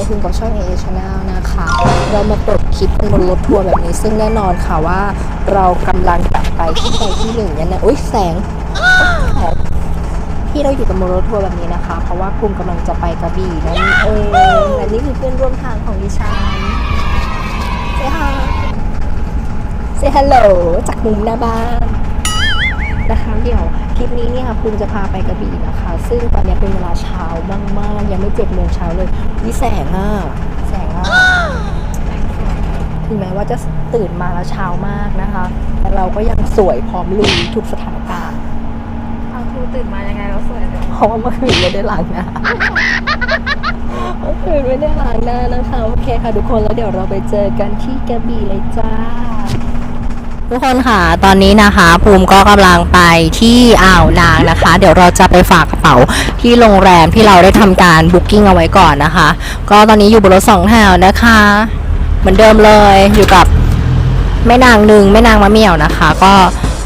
กับคุณกับช่องเอเชแนลนะคะ เรามาเปิดคลิปบนรถทัวร์แบบนี้ ซึ่งแน่นอนค่ะว่า เรากำลังจะไปที่ใดที่หนึ่งเนี่ยนะอุ้ยแสงที่เราอยู่กันบนรถทัวร์แบบนี้นะคะ เพราะว่าภูมิกำลังจะไปกระบี่นั่นเองและนี่คือเพื่อนร่วมทางของดิฉันเซฮาเซฮัลโหลจากมุมหน้าบ้านนะคะเดี๋ยว ลิปนี้เนี่ยภูมิจะพาไปกระบี่นะคะ ซึ่งตอนนี้เป็นเวลาเช้ามากๆยังไม่เจ็ดโมงเช้าเลยนี่แสงอะแสงอะถึงแม้ว่าจะตื่นมาแล้วเช้ามากนะคะ แต่เราก็ยังสวยพร้อมลุยทุกสถานการณ์เอาครูตื่นมายังไงเราสวยเลยเพราะว่าเมื่อคืนไม่ได้ล้างหน้าเมื่อคืนไม่ได้ล้างหน้านะคะโอเคค่ะทุกคนแล้วเดี๋ยวเราไปเจอกันที่กระบี่เลยจ้า ทุกคนค่ะตอนนี้นะคะ ภูมิก็กำลังไปที่อ่าวนางนะคะ เดี๋ยวเราจะไปฝากกระเป๋าที่โรงแรมที่เราได้ทำการบุ๊กิ้งเอาไว้ก่อนนะคะ ก็ตอนนี้อยู่บนรถสองแถวนะคะ เหมือนเดิมเลยอยู่กับแม่นางหนึ่งแม่นางมะเมี่ยวนะคะ ก็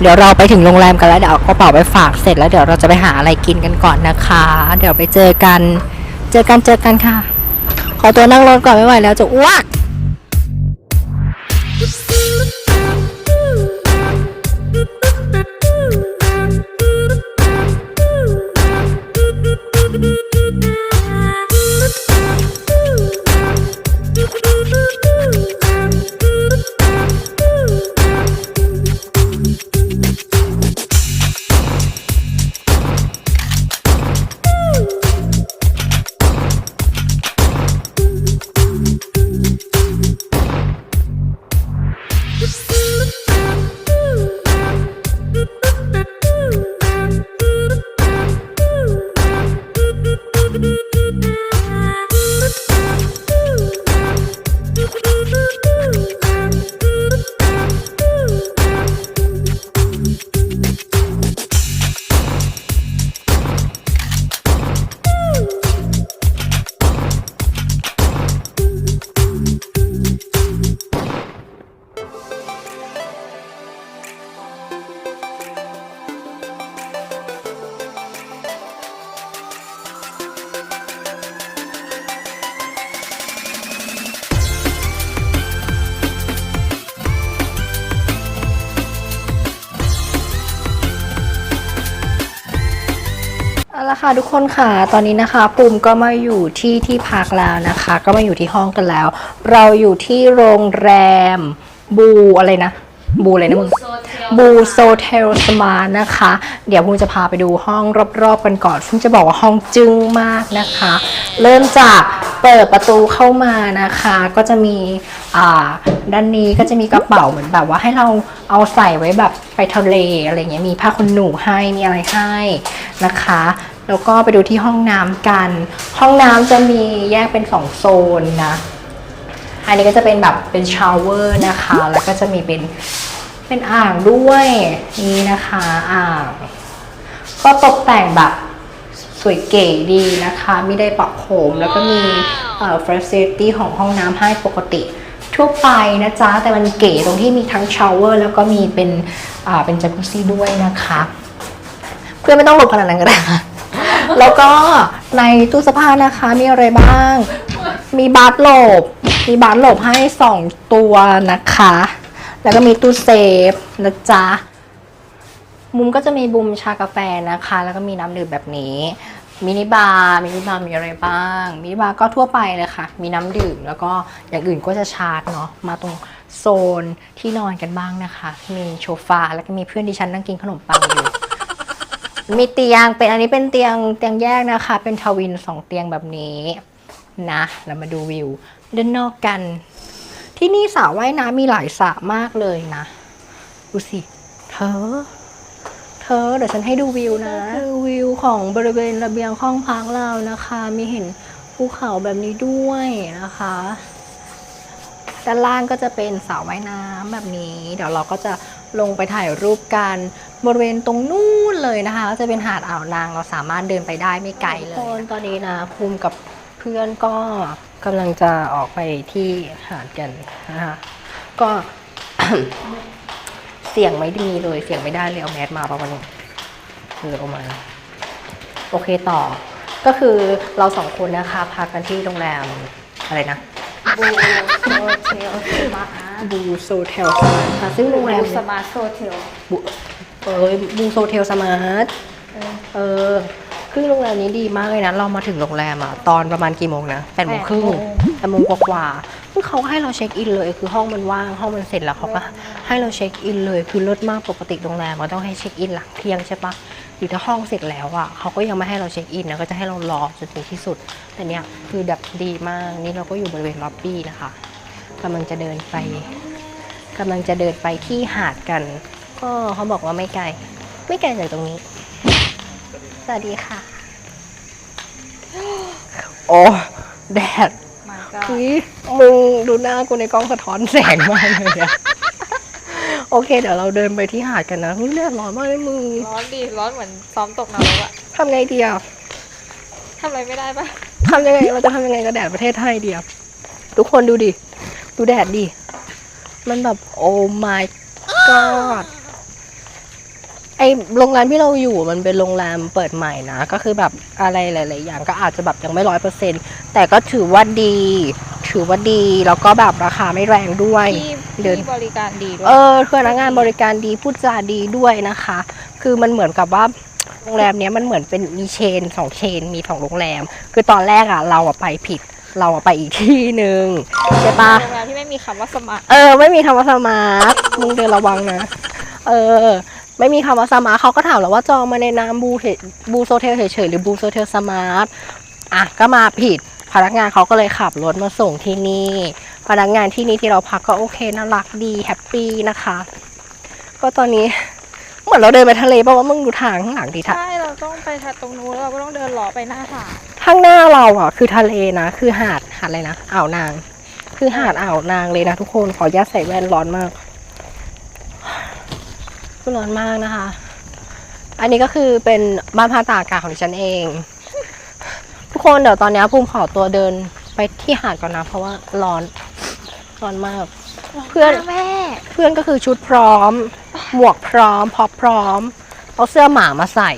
เดี๋ยวเราไปถึงโรงแรมกันแล้วเดี๋ยวเอากระเป๋าไปฝากเสร็จแล้วเดี๋ยวเราจะไปหาอะไรกินกันก่อนนะคะ เดี๋ยวไปเจอกัน เจอกันเจอกันค่ะ ขอตัวนั่งรถก่อนไม่ไหวแล้วจะอ้วก ค่ะทุกคนค่ะ ตอนนี้นะคะปุ่มก็มาอยู่ที่ที่พักแล้วนะคะ ก็มาอยู่ที่ห้องกันแล้ว เราอยู่ที่โรงแรมบูอะไรนะ บูอะไรนะมึงโซเทลบูโซเทลสมาร์นะคะ เดี๋ยวพุ่งจะพาไปดูห้องรอบๆกันก่อนซึ่งจะบอกว่าห้องจึ้งมากนะคะ เริ่มจากเปิดประตูเข้ามานะคะ ก็จะมีอ่าด้านนี้ก็จะมีกระเป๋าเหมือนแบบว่าให้เราเอาใส่ไว้แบบไปทะเลอะไรเงี้ยมีผ้าขนหนูให้มีอะไรให้นะคะ แล้วก็ไปดูที่ห้องน้ำกัน ห้องน้ำจะมีแยกเป็นสองโซนนะ อันนี้ก็จะเป็นแบบเป็นชาวเวอร์นะคะ แล้วก็จะมีเป็นเป็นอ่างด้วยนี่นะคะอ่าง ก็ตกแต่งแบบสวยเก๋ดีนะคะไม่ได้ปักโขมแล้วก็มีเอ่อ facility ของห้องน้ำให้ปกติทั่วไปนะจ๊ะ แต่มันเก๋ตรงที่มีทั้งชาวเวอร์แล้วก็มีเป็นอ่าเป็นจักรุซี่ด้วยนะคะ เพื่อนไม่ต้องหลบขนาดนั้นก็ได้ค่ะ แล้วก็ในตู้เสื้อผ้านะคะมีอะไรบ้าง มีบาร์โหลบ มีบาร์โหลบให้สองตัวนะคะ แล้วก็มีตู้เซฟนะจ๊ะ มุมก็จะมีบุมชากาแฟนะคะ แล้วก็มีน้ำดื่มแบบนี้มินิบาร์มินิบาร์มีอะไรบ้างมินิบาร์ก็ทั่วไปเลยค่ะ มีน้ำดื่มแล้วก็อย่างอื่นก็จะชาร์จเนาะมาตรงโซนที่นอนกันบ้างนะคะ มีโชฟาแล้วก็มีเพื่อนดิฉันนั่งกินขนมปังอยู่ มีเตียงเป็นอันนี้เป็นเตียงเตียงแยกนะคะ เป็นทวินสองเตียงแบบนี้นะเรามาดูวิวด้านนอกกัน ที่นี่สระว่ายน้ำมีหลายสระมากเลยนะ ดูสิ เธอ เธอเดี๋ยวฉันให้ดูวิวนะคือวิวของบริเวณระเบียงห้องพักเรานะคะ มีเห็นภูเขาแบบนี้ด้วยนะคะด้านล่างก็จะเป็นสระว่ายน้ำแบบนี้ เดี๋ยวเราก็จะ ลงไปถ่ายรูปกันบริเวณตรงนู้นเลยนะคะจะเป็นหาดอ่าวนางเราสามารถเดินไปได้ไม่ไกลเลยคนตอนนี้นะภูมิกับเพื่อนก็กำลังจะออกไปที่หาดกันนะคะก็เสียงไม่ดีเลยเสียงไม่ได้เลยเอาแมสมาประมาณนี้เออเอามาโอเคต่อ ก็คือเราสองคนนะคะพักกันที่โรงแรมอะไรนะบูโซเทลสมาร์ท บูโซเทลสมาร์ทค่ะซึ่งโรงแรมสมาร์ทโซเทลบูเออบูโซเทลสมาร์ทเออคือโรงแรมนี้ดีมากเลยนะ เรามาถึงโรงแรมอะตอนประมาณกี่โมงนะแปดโมงครึ่งแปดโมงกว่าๆคือเขาให้เราเช็คอินเลย คือห้องมันว่างห้องมันเสร็จแล้วเขาก็ให้เราเช็คอินเลยคือเลิศมากปกติโรงแรมมันต้องให้เช็คอินหลังเที่ยงใช่ปะหรือถ้าห้องเสร็จแล้วอะเขาก็ยังไม่ให้เราเช็คอินนะก็จะให้เรารอจนถึงที่สุดแต่เนี้ยคือแบบดีมากนี่เราก็อยู่บริเวณล็อบบี้นะคะ กำลังจะเดินไปกำลังจะเดินไปที่หาดกัน ก็เขาบอกว่าไม่ไกล ไม่ไกลจากตรงนี้ สวัสดีค่ะ โอ้แดดมาก็อุ๊ยมึงดูหน้ากูในกล้องสะท้อนแสงมากเลยอะโอเค เดี๋ยวเราเดินไปที่หาดกันนะเฮ้ยแดดร้อนมากเลยมึง ร้อนดีร้อนเหมือนซ้อมตกนรกอะทำไงดีอะทำอะไรไม่ได้ปะทำยังไง เราจะทำยังไงกับแดดประเทศไทยดีอะทุกคนดูดิ ดูแดดดิ มันแบบโอ้ my god ไอโรงแรมที่เราอยู่มันเป็นโรงแรมเปิดใหม่นะ ก็คือแบบอะไรหลาย ๆ อย่างก็อาจจะแบบยังไม่ร้อยเปอร์เซ็นแต่ก็ถือว่าดี ถือว่าดี แล้วก็แบบราคาไม่แรงด้วย ที่เดิน ที่บริการดีด้วย เออคือพนักงานบริการดีพูดจาดีด้วยนะคะ คือมันเหมือนกับว่าโรงแรมเนี้ยมันเหมือนเป็นมีเชนสองเชนมีสองโรงแรม คือตอนแรกอะเราอะไปผิด เราอะไปอีกที่หนึ่งใช่ปะ โรงแรมที่ไม่มีคำว่าสมาร์ทเออ ไม่มีคำว่าสมาร์ทมึงเดินระวังนะ เออ ไม่มีคำว่าสมาร์ทเขาก็ถามเราว่าจองมาในนามบูเทบูโซเทลเฉยๆหรือบูโซเทลสมาร์ทอะก็มาผิด พนักงานเขาก็เลยขับรถมาส่งที่นี่ พนักงานที่นี่ที่เราพักก็โอเคน่ารักดีแฮปปี้นะคะ ก็ตอนนี้ เหมือนเราเดินไปทะเลเพราะว่ามึงดูทางข้างหลังดิทะใช่เราต้องไปทัดตรงนู้นเราก็ต้องเดินหล่อไปหน้าหาดข้างหน้าเราอะ คือทะเลนะ คือหาดหาดอะไรนะอ่าวนาง คือหาดอ่าวนางเลยนะทุกคนขออนุญาตใส่แว่นร้อนมากก็ร้อนมากนะคะ อันนี้ก็คือเป็นบ้านพักตากอากาศของดิฉันเอง ทุกคนเดี๋ยวตอนนี้ภูมิขอตัวเดินไปที่หาดก่อนนะ เพราะว่าร้อนร้อนมาก เพื่อน แม่ เพื่อนก็คือชุดพร้อม หมวกพร้อมพอปพร้อม เอาเสื้อหมามาใส่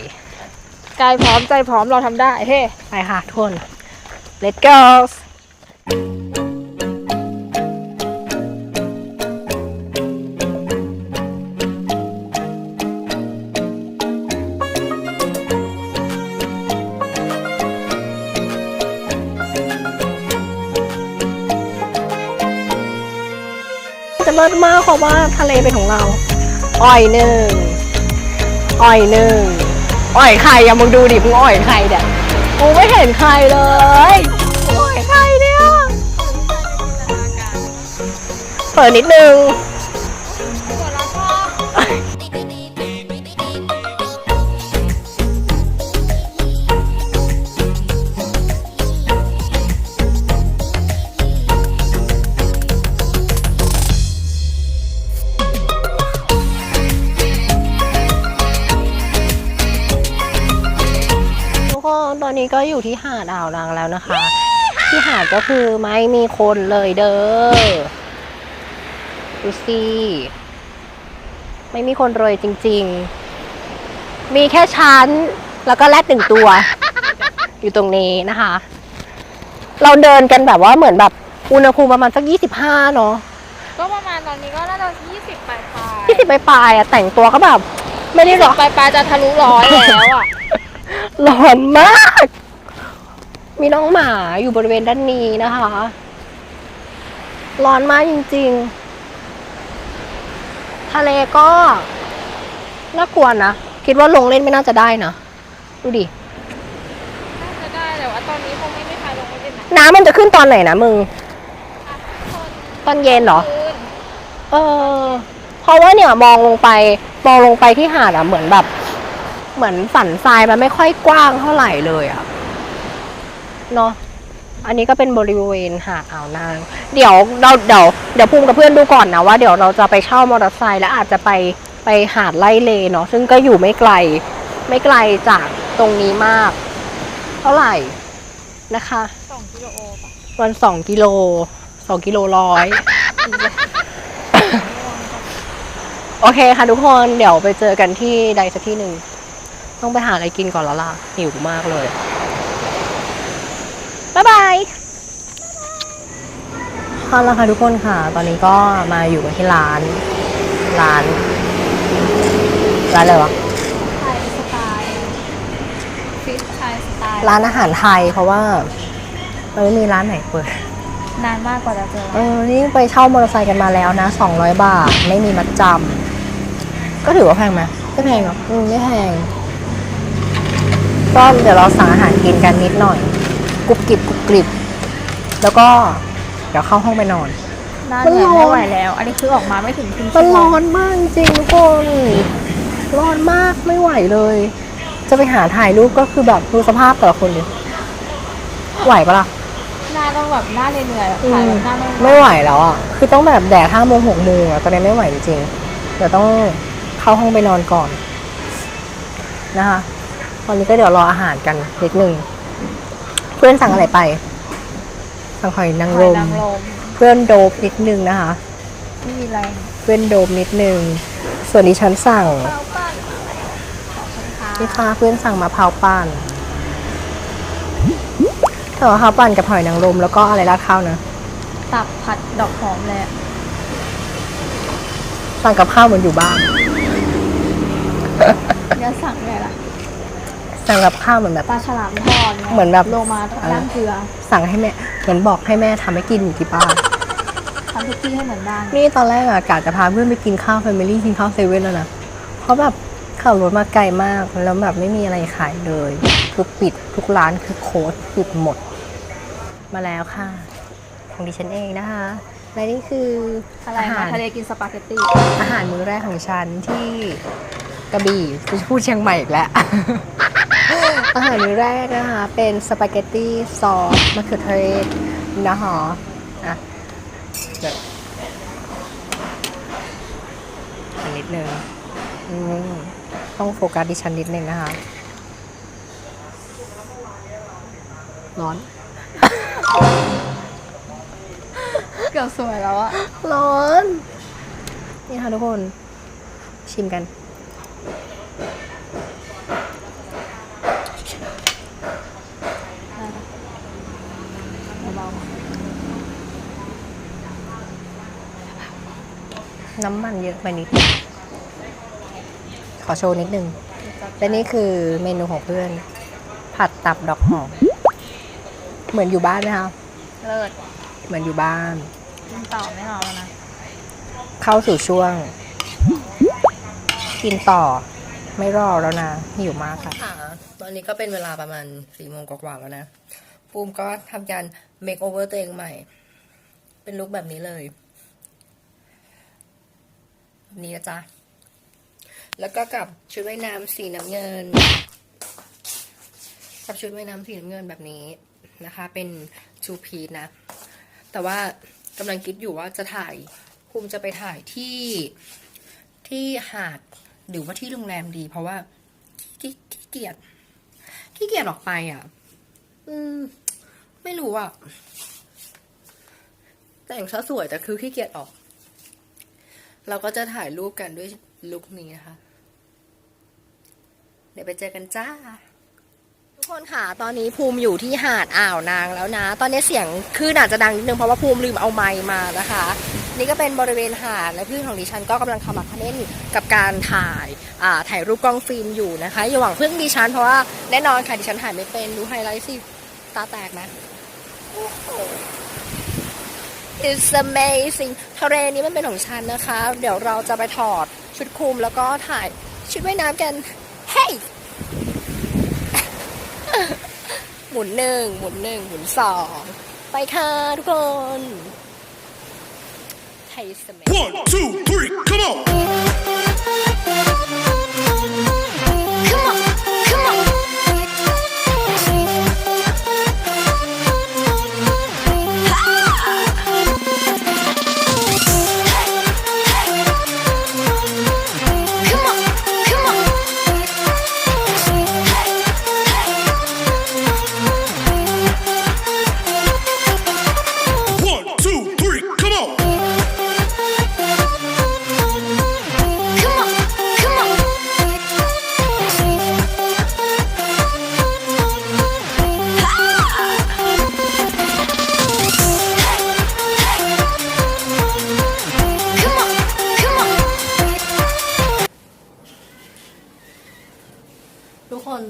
กายพร้อมใจพร้อมเราทำได้เฮ้ ไปค่ะทุกคน let's go จะเลิศมากเพราะว่าทะเลเป็นของเรา อ่อยหนึ่งอ่อยหนึ่งอ่อยใครอะมึงดูดิมึงอ่อยใครเนี่ยกูไม่เห็นใครเลยอ่อยใครเนี่ยเปิดนิดนึง อนนี้ก็อยู่ที่หาดอ่าวนางแล้วนะคะ ที่หาดก็คือไม่มีคนเลยเด้อดูสิไม่มีคนเลยจริง ๆ มีแค่ชั้นแล้วก็แรดหนึ่งตัว อยู่ตรงนี้นะคะ เราเดินกันแบบว่าเหมือนแบบอุณหภูมิประมาณสักยี่สิบห้าเนาะก็ประมาณตอนนี้ก็น่าจะยี่สิบปลายปลายยี่สิบปลายๆอะแต่งตัวก็แบบ ไม่ได้หรอกปลายปลายจะทะลุร้อยแล้วอะร้อนมาก มีน้องหมาอยู่บริเวณด้านนี้นะคะ ร้อนมากจริง ๆ ทะเลก็น่ากลัวนะ คิดว่าลงเล่นไม่น่าจะได้นะ ดูดิ น่าจะได้แต่ว่าตอนนี้คงไม่มีใครลงไปเล่นนะน้ำมันจะขึ้นตอนไหนนะมึง ตอนเย็นเหรอ คืนเออ เพราะว่าเนี่ยมองลงไป มองลงไปที่หาดอะเหมือนแบบ เหมือนสันทรายมันไม่ค่อยกว้างเท่าไหร่เลยอะ เนาะอันนี้ก็เป็นบริเวณหาดอ่าวนาง เดี๋ยวเราเดี๋ยวเดี๋ยวภูมิกับเพื่อนดูก่อนนะว่าเดี๋ยวเราจะไปเช่ามอเตอร์ไซค์แล้วอาจจะไปไปหาดไล่เลเนาะซึ่งก็อยู่ไม่ไกลไม่ไกลจากตรงนี้มาก เท่าไหร่นะคะสองกิโลโอป่ะวันสองกิโลสองกิโลร้อยโอเคค่ะทุกคนเดี๋ยวไปเจอกันที่ใดสักที่หนึ่งต้องไปหาอะไรกินก่อนแล้วล่ะหิวมากเลย บ๊ายบายเอาละค่ะทุกคนค่ะ ตอนนี้ก็มาอยู่กันที่ร้าน ร้าน ร้านอะไรวะ ไทยสไตล์ฟิชไทยสไตล์ร้านอาหารไทยเพราะว่ามันไม่มีร้านไหนเปิด นานมากกว่าจะเจอเออ นี่ไปเช่ามอเตอร์ไซค์กันมาแล้วนะ 200 บาท ไม่มีมัดจำ ก็ถือว่าแพงไหมไม่แพงหรอกอืม ไม่แพง ก็เดี๋ยวเราสั่งอาหารกินกันนิดหน่อย กรุบกริบกรุบกริบ แล้วก็เดี๋ยวเข้าห้องไปนอนหน้าเหนื่อยไม่ไหวแล้ว อันนี้คือออกมาไม่ถึงครึ่งมัชั่นวโมร้องนมากจริงๆทุกคน ร้อนมากไม่ไหวเลย จะไปหาถ่ายรูปก็คือแบบดูสภาพแต่ละคนดิไหวปะล่ะ หน้าต้องแบบหน้าเหนื่อยๆแบบถ่ายแบบหน้าไม่ไม่ไหวแล้วอะ คือต้องแบบแดดห้าโมงหกโมงอะ ตอนนี้ไม่ไหวจริงๆ เดี๋ยวต้องเข้าห้องไปนอนก่อน นะคะ ตอนนี้ก็เดี๋ยวรออาหารกันนิดนึง เพื่อนสั่งอะไรไป สั่งหอยนางหรอยมนางรม เพื่อนโดบนิดนึงนะคะ ไม่มีอะไรเพื่อนโดบนิดนึง ส่วนนี้ฉันสั่งเปล่าปั้นขอบคุณค่ะนี่ค่ะเพื่อนสั่งมะพร้าวปั่นแต่ว่ามะพร้าวปั่นกับหอยนางรมแล้วก็อะไรราดข้าวนะ ตับผัดดอกหอมเลยอะสั่งกับข้าวเหมือนอยู่บ้าน เดี๋ยวสั่งเลยล่ะ สั่งกับข้าวเหมือนแบบ ปลาฉลามทอดยเหมือนแบบโลมาย่างเกลือสั่งให้แม่เหมือนบอกให้แม่ทำให้กินอยู่ที่บ้าน ทำทุกที่ให้เหมือนบ้านนี่ตอนแรกอะกะจะพาเพื่อนไปกินข้าวแฟมิลี่กินข้าวเซเว่นแล้วนะ เพราะแบบขับรถมาไกลมากแล้วแบบไม่มีอะไรขายเลย คือปิดทุกร้านคือโค้ดปิดหมด มาแล้วค่ะ ของดิฉันเองนะคะ และนี่คืออะไรอาหามารทะเลกินสปาเกตตี้อาหารมื้อแรกของฉันที่กระบี่จะพูดเชียงใหม่อีกแล้ว อาหารมื้อแรกนะคะ เป็นสปาเกตตี้ซอสมะเขือเทศนะคะอะเดี๋ยวอันนิดนึงอืมต้องโฟกัสดิฉันนิดนึงนะคะ ร้อน เกือบสวยแล้วอะร้อน นี่ค่ะทุกคนชิมกัน น้ำมันเยอะไปนิดนึงขอโชว์นิดนึงๆและนี่คือเมนูของเพื่อน ผัดตับดอกหอม เหมือนอยู่บ้านไหมคะ เลิศ เหมือนอยู่บ้านกินต่อไม่รอแล้วนะ เข้าสู่ช่วง กินต่อไม่รอแล้วนะหิวมากค่ะ ตอนนี้ก็เป็นเวลาประมาณสี่โมงกว่าๆแล้วนะปูมก็ทำการเมคโอเวอร์ตัวเองใหม่ เป็นลุคแบบนี้เลยแบบ นี้นะจ๊ะ แล้วก็กับชุดว่ายน้ำสีน้ำเงิน กับชุดว่ายน้ำสีน้ำเงินแบบนี้นะคะ เป็นชูพีนะ แต่ว่ากำลังคิดอยู่ว่าจะถ่ายภูมิจะไปถ่ายที่ที่หาดหรือว่าที่โรงแรมดี เพราะว่าขี้ขี้เกียจขี้เกียจออกไปอะ อืม ไม่รู้อะ แต่งซะสวยแต่คือขี้เกียจออก เราก็จะถ่ายรูปกันด้วยลุคนี้นะคะ เดี๋ยวไปเจอกันจ้า ทุกคนค่ะ ตอนนี้ภูมิอยู่ที่หาดอ่าวนางแล้วนะ ตอนนี้เสียงคลื่นอาจจะดังนิดนึงเพราะว่าภูมิลืมเอาไมค์มานะคะ นี่ก็เป็นบริเวณหาดและเพื่อนของดิฉันก็กำลังขมักเขม้นกับการถ่ายอ่าถ่ายรูปกล้องฟิล์มอยู่นะคะ อย่าหวังเพื่อนดิฉันเพราะว่าแน่นอนค่ะดิฉันถ่ายไม่เป็นดูไฮไลท์สิตาแตกนะโอ้โห It's amazing ทะเลนี้มันเป็นของฉันนะคะ เดี๋ยวเราจะไปถอดชุดคลุมแล้วก็ถ่ายชุดว่ายน้ำกัน เฮ้ y หมุนหนึ่งหมุนหนึ่งหมุนสองไปค่ะทุกคนไทยสมัย One, two, three, come on!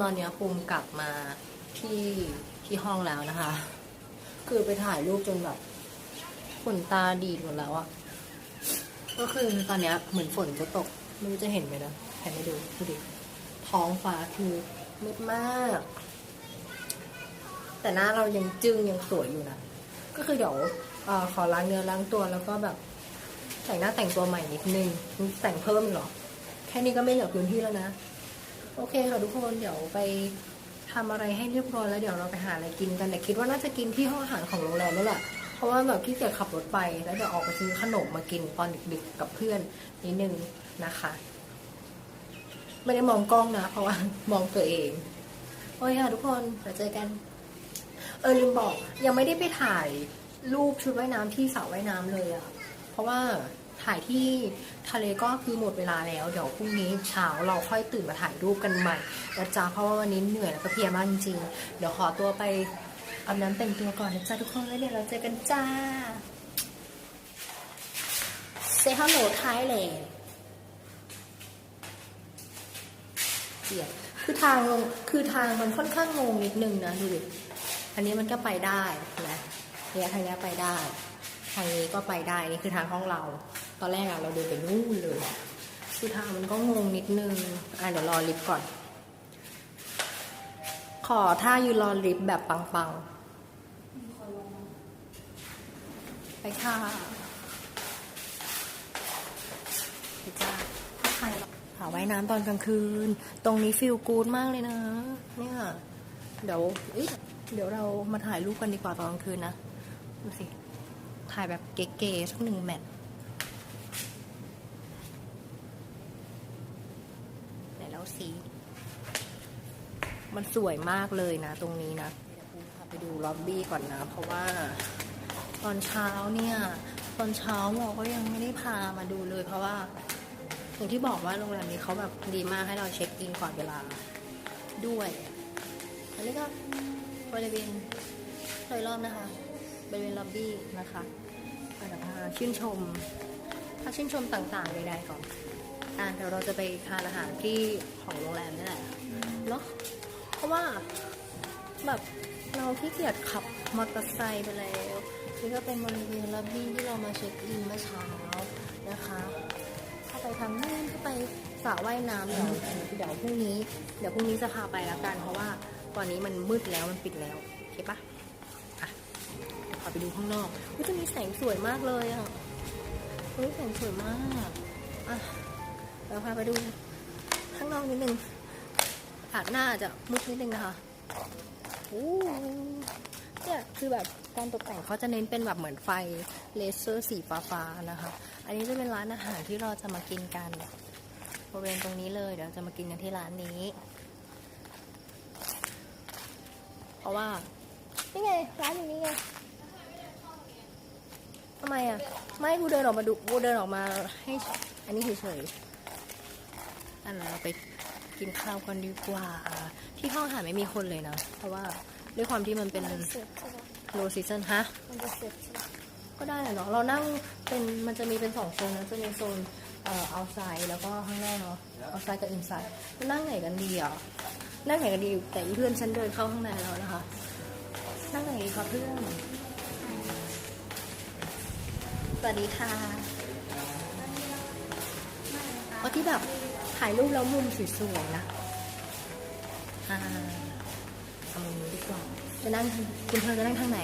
ตอนนี้ภูมิกลับมาที่ที่ห้องแล้วนะคะ คือไปถ่ายรูปจนแบบขนตาดีดหมดแล้วอะก็คือตอนนี้เหมือนฝนจะตกไม่รู้จะเห็นไหมนะแผ่นให้ดูดูดิท้องฟ้าคือมืดมาก แต่หน้าเรายังจึ้งยังสวยอยู่นะก็คือเดี๋ยวอขอล้างเนื้อล้างตัวแล้วก็แบบแต่งหน้าแต่งตัวใหม่นิดนึงแต่งเพิ่มหรอ แค่นี้ก็ไม่เหลือพื้นที่แล้วนะ โอเคค่ะทุกคนเดี๋ยวไปทำอะไรให้เรียบร้อยแล้วเดี๋ยวเราไปหาอะไรกินกันแต่คิดว่าน่าจะกินที่ห้องอาหารของโรงแรมนั่นแหละเพราะว่าแบบขี้เกียจขับรถไปแล้วเดี๋ยวออกไปซื้อขนมมากินตอนดึกๆกับเพื่อนนิดนึงนะคะ ไม่ได้มองกล้องนะ เพราะว่ามองตัวเองโอเคค่ะทุกคนเดี๋ยวเจอกัน เออลืมบอก ยังไม่ได้ไปถ่ายรูปชุดว่ายน้ำที่สระว่ายน้ำเลยอะเพราะว่า ถ่ายที่ทะเลก็คือหมดเวลาแล้ว เดี๋ยวพรุ่งนี้เช้าเราค่อยตื่นมาถ่ายรูปกันใหม่นะจ๊ะเพราะว่าวันนี้เหนื่อยแล้วก็เพลียมากจริงๆ เดี๋ยวขอตัวไปอาบน้ำแต่งตัวก่อนนะจ๊ะทุกคนแล้วเดี๋ยวเราเจอกันจ้า Say hello Thailand เกลียดคือทางลงคือทางมันค่อนข้างงงนิดนึงนะดูดิ อันนี้มันก็ไปได้นะเนี่ยทางนี้ไปได้ ทางนี้ก็ไปได้ นี่คือทางห้องเรา ตอนแรกอะเราเดินไปนู่นเลยคือทางมันก็งงนิดนึง อะเดี๋ยวรอลิฟต์ก่อน ขอท่ายืนรอลิฟต์แบบปังๆ ไปค่ะไปจ้าหาว่ายน้ำตอนกลางคืน ตรงนี้ฟิลกูดมากเลยนะ เนี่ย เดี๋ยวเอ้ยเดี๋ยวเรามาถ่ายรูปกันดีกว่าตอนกลางคืนนะ ดูสิ ถ่ายแบบเก๋ๆสักหนึ่งแมทไหนแล้ว สีมันสวยมากเลยนะ ตรงนี้นะเดี๋ยวปูพาไปดูล็อบบี้ก่อนนะ เพราะว่าตอนเช้าเนี่ย ตอนเช้าหมอก็ยังไม่ได้พามาดูเลย เพราะว่าอย่างที่บอกว่าโรงแรมนี้เขาแบบดีมากให้เราเช็คอินก่อนเวลาด้วยอันนี้ก็บริเวณโดยรอบนะคะบริเวณล็อบบี้นะคะอาจจะพาชื่นชมพาชื่นชมต่างๆใดๆก่อน อะเดี๋ยวเราจะไปทานอาหารที่ของโรงแรมนี่แหละเนาะเพราะว่าแบบเราขี้เกียจขับมอเตอร์ไซค์ไปแล้วนี่ก็เป็นบริเวณล็อบบี้ที่เรามาเช็คอินเมื่อเช้านะคะเข้าไปทางนู่นเข้าไปสระว่ายน้ำเดี๋ยวเดี๋ยวพรุ่งนี้ เดี๋ยวพรุ่งนี้จะพาไปแล้วกัน เพราะว่าตอนนี้มันมืดแล้วมันปิดแล้วโอเคปะอะเดี๋ยวขอไปดูข้างนอกอุ๊ยจะมีแสงสวยมากเลยอะเฮ้ยแสงสวยมากอะ เดี๋ยวพาไปดูข้างนอกนิดนึงอาจหน้าจะมืดนิดนึงนะคะอู้เนี่ยคือแบบการตกแต่งเขาจะเน้นเป็นแบบเหมือนไฟเลเซอร์สีฟ้าๆนะคะ อันนี้จะเป็นร้านอาหารที่เราจะมากินกันบริเวณตรงนี้เลยเดี๋ยวจะมากินกันที่ร้านนี้ เพราะว่านี่ไงร้านอยู่นี่ไงทำไมอะ ไม่กูเดินออกมาดูกูเดินออกมาให้อันนี้เฉยๆ อันนั้นเราไปกินข้าวกันดีกว่า ที่ห้องอาหารไม่มีคนเลยนะ เพราะว่าด้วยความที่มันเป็น low season ฮะ มันจะเสร็จก็ได้แหละเนาะ เรานั่งเป็นมันจะมีเป็นสองโซนนะ จะมีโซนเอ่อ outside แล้วก็ข้างนอกเนาะ outside กับ inside จะนั่งไหนกันดีอะ นั่งไหนกันดี แต่อีเพื่อนฉันเดินเข้าข้างในแล้วนะคะ นั่งไหนดีคะเพื่อน สวัสดีค่ะเอาที่แบบ ถ่ายรูปแล้วมุมสวยๆนะอ่าเอามุมนี้ดีกว่าจะนั่งคุณเธอจะนั่งทางไหน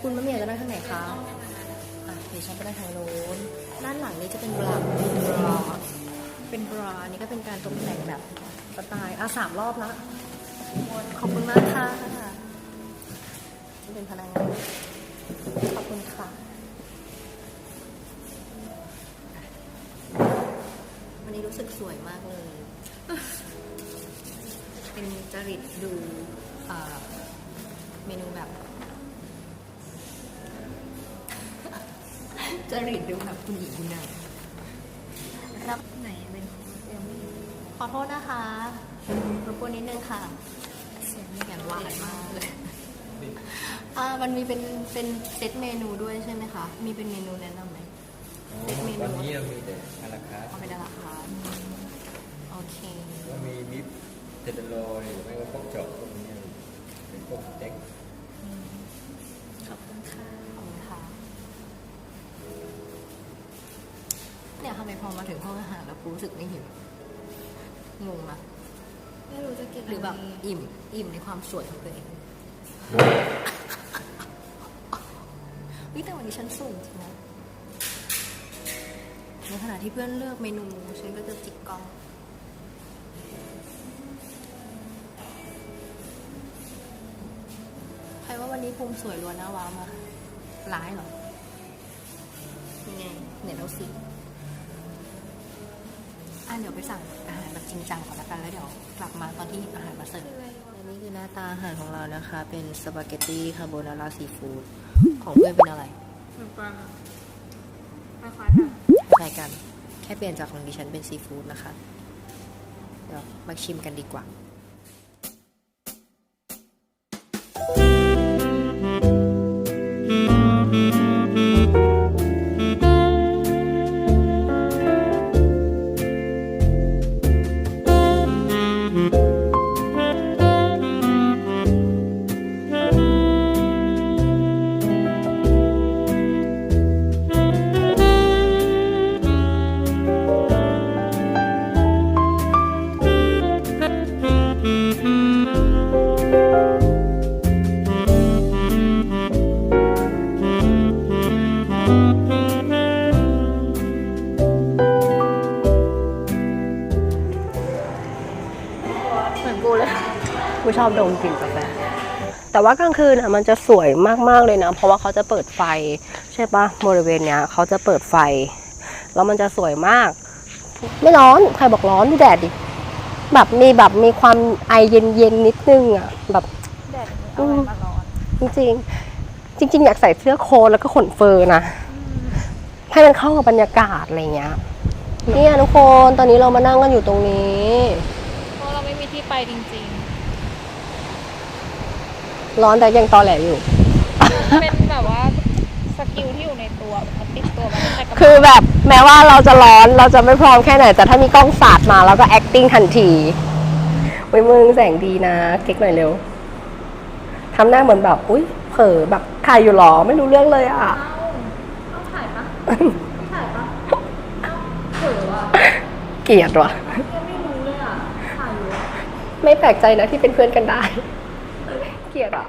คุณมะเมียจะนั่งทางไหนคะอะเดี๋ยวฉันไปนั่งทางโน้นด้านหลังนี้จะเป็นบราเป็นบราเป็นบรานี่ก็เป็นการตกแต่งแบบสไตล์อะสามรอบละขอบคุณมากค่ะนี่เป็นพนักงานขอบคุณค่ะ วันนี้รู้สึกสวยมากเลย เป็นจริตดูอ่าเมนูแบบ จริตดูแบบคุณหญิงคุณนายรับไหนเป็นยังไม่ขอโทษนะคะรบกวนนิดนึงค่ะเสียงนี่อย่างหวานมากเลยอ่ามันมีเป็นเป็นเซตเมนูด้วยใช่ไหมคะ มีเป็นเมนูแนะนำไหม เซ็ตเมนูวันนี้เรามีแต่อาราคาร์ทเอาไปดาราคาร์ทโอเคก็มีบิฟเทนเดอร์โรยหรือไม่ก็พวกจบพวกนี้เป็นพวกสเต็กขอบคุณค่ะขอบคุณค่ะเนี่ยทำไมพอมาถึงห้องอาหารแล้วกูรู้สึกไม่หิวงงมะไม่รู้จะกินหรือแบบอิ่ม อิ่มในความสวยของตัวเองวิแต่วันนี้ฉันสูงจริงนะใน ขณะที่เพื่อนเลือกเมนูฉันก็จะจิกกล้องใครว่าวันนี้ภูมิสวยล้วนหน้าว้าวมาร้ายเหรอยังไงเนี่ยเราสิอะเดี๋ยวไปสั่งอาหารแบบจริงจังก่อนละกันแล้วเดี๋ยวกลับมาตอนที่หยิบอาหารมาเสิร์ฟและนี่คือหน้าตาอาหารของเรานะคะ เป็นสปาเกตตี้คาโบนาร่าซีฟู้ดของเพื่อนเป็นอะไรเหมือนกันคล้ายๆกัน คล้ายกัน แค่เปลี่ยนจากของดิฉันเป็นซีฟู้ดนะคะ เดี๋ยวมาชิมกันดีกว่า อบดมกลิ่นกาแฟ แต่ว่ากลางคืนอะมันจะสวยมากๆเลยนะ เพราะว่าเขาจะเปิดไฟ ใช่ปะบริเวณเนี้ยเขาจะเปิดไฟ แล้วมันจะสวยมาก ไม่ร้อนใครบอกร้อนดูแดดดิแบบมีแบบมีความไอเย็นๆนิดนึงอะแบบแดดอย่างนี้เอาอะไรมาร้อนจริงๆ จริง ๆ อยากใส่เสื้อโค้ทแล้วก็ขนเฟอร์นะให้มันเข้ากับบรรยากาศอะไรเงี้ยเนี่ยทุกคนตอนนี้เรามานั่งกันอยู่ตรงนี้ เพราะเราไม่มีที่ไปจริง ร้อนแต่ยังตอแหลอยู่ๆเป็นแบบว่าสกิลที่อยู่ในตัวมันติดตัวมาตั้งแต่กำเนิดคือแบบแม้ว่าเราจะร้อนเราจะไม่พร้อมแค่ไหน แต่ถ้ามีกล้องสาดมาเราก็ acting ทันทีเว้ยมึงแสงดีนะเก๊กหน่อยเร็วทำหน้าเหมือนแบบ อุ้ยเผลอแบบใครอยู่หรอไม่รู้เรื่องเลยอะต้องถ่ายปะถ่ายปะเผลอว่ะเกลียดว่ะ ยังไม่รู้เลยอะถ่ายอยู่ ไม่แปลกใจนะที่เป็นเพื่อนกันได้ เกลียดอะ